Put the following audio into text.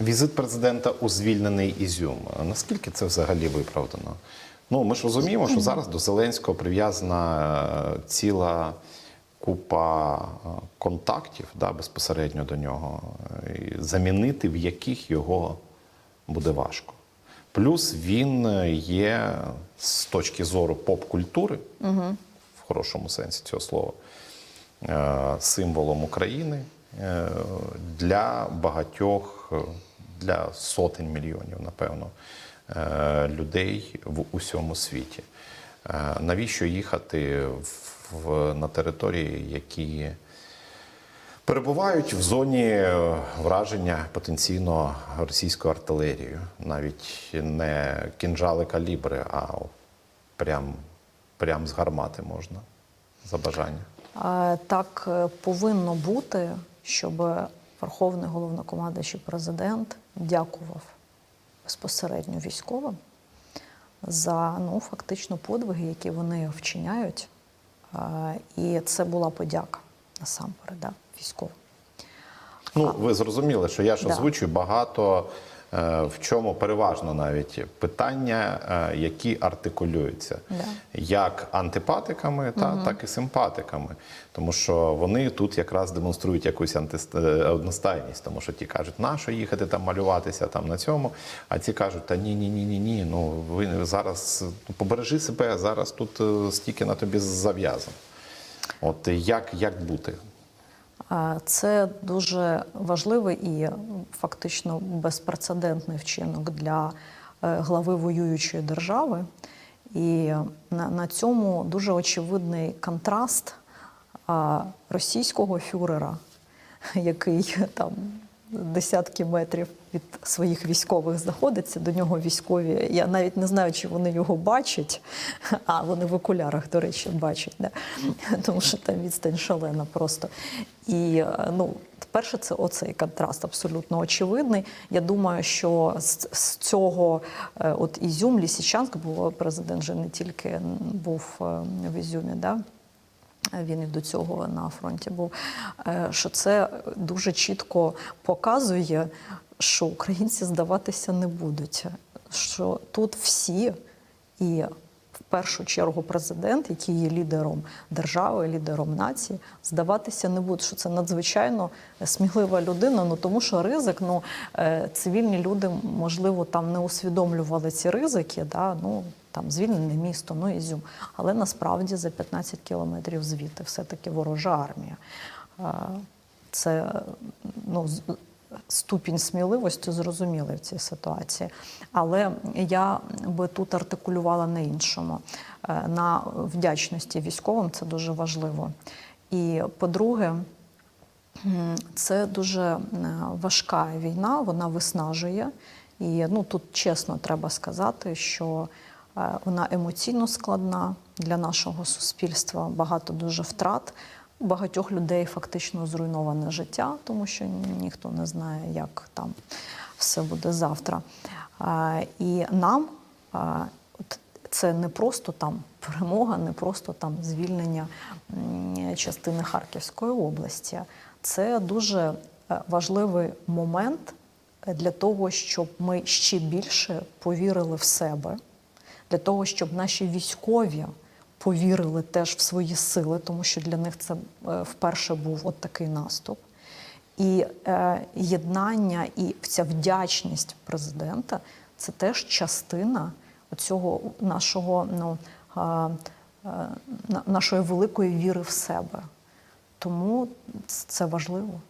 Візит президента у звільнений Ізюм. Наскільки це взагалі виправдано? Ну, ми ж розуміємо, що зараз до Зеленського прив'язана е, ціла купа е, контактів да, безпосередньо до нього, і замінити в яких його буде важко. Плюс він е, є з точки зору поп-культури, в хорошому сенсі цього слова, символом України для багатьох, для сотень мільйонів, напевно, е, людей в усьому світі. Е, Навіщо їхати в, на території, які перебувають в зоні е, враження потенційно російською артилерією, навіть не кінжали калібри, а прям, прям з гармати можна за бажання. Так повинно бути, щоб Верховний головнокомандуючий президент дякував безпосередньо військовим за ну, фактично подвиги, які вони вчиняють. І це була подяка насамперед да, військовим. Ну, ви зрозуміли, що я ж Да. озвучую багато в чому переважно навіть питання, е, які артикулюються Да. як антипатиками, та, так і симпатиками. Тому що вони тут якраз демонструють якусь антист... е, одностайність, тому що ті кажуть, на що їхати там малюватися там на цьому, а ці кажуть, та ні, ні, ні, ні, ні. Ну ви зараз ну, побережи себе, зараз тут е, стільки на тобі зав'язано. От як, як бути? Це дуже важливий і фактично безпрецедентний вчинок для е, глави воюючої держави. І на цьому дуже очевидний контраст російського фюрера, який там десятки метрів від своїх військових знаходиться. До нього військові. Я навіть не знаю, чи вони його бачать, а вони в окулярах, до речі, бачать, да? тому що там відстань шалена просто. І ну, перше, це оцей контраст абсолютно очевидний. Я думаю, що з, цього е, от Ізюм, Лісічанськ, бо президент же не тільки був е, в Ізюмі, да? Він і до цього на фронті був. е, Що це дуже чітко показує, що українці здаватися не будуть. Що тут всі, і в першу чергу президент, який є лідером держави, лідером нації, здаватися не будуть. Що це надзвичайно смілива людина. Ну тому що ризик, ну е, цивільні люди, можливо, там не усвідомлювали ці ризики. Да? Ну, там звільнене місто, ну Ізюм. Але насправді за 15 кілометрів звідти все-таки ворожа армія. Е, Це ну, ступінь сміливості зрозумілий в цій ситуації. Але я би тут артикулювала на іншому. Е, На вдячності військовим це дуже важливо. І по-друге, Це дуже е, важка війна, вона виснажує. І ну, тут чесно треба сказати, що вона емоційно складна для нашого суспільства, багато дуже втрат. У багатьох людей фактично зруйноване життя, тому що ніхто не знає, як там все буде завтра. Е, І нам е, це не просто там перемога, не просто там звільнення частини Харківської області. Це дуже е, важливий момент е, для того, щоб ми ще більше повірили в себе, для того, щоб наші військові повірили теж в свої сили, тому що для них це е, вперше був от такий наступ. І е, єднання і ця вдячність президента це теж частина цього нашого ну, а, е, нашої великої віри в себе. Тому це важливо.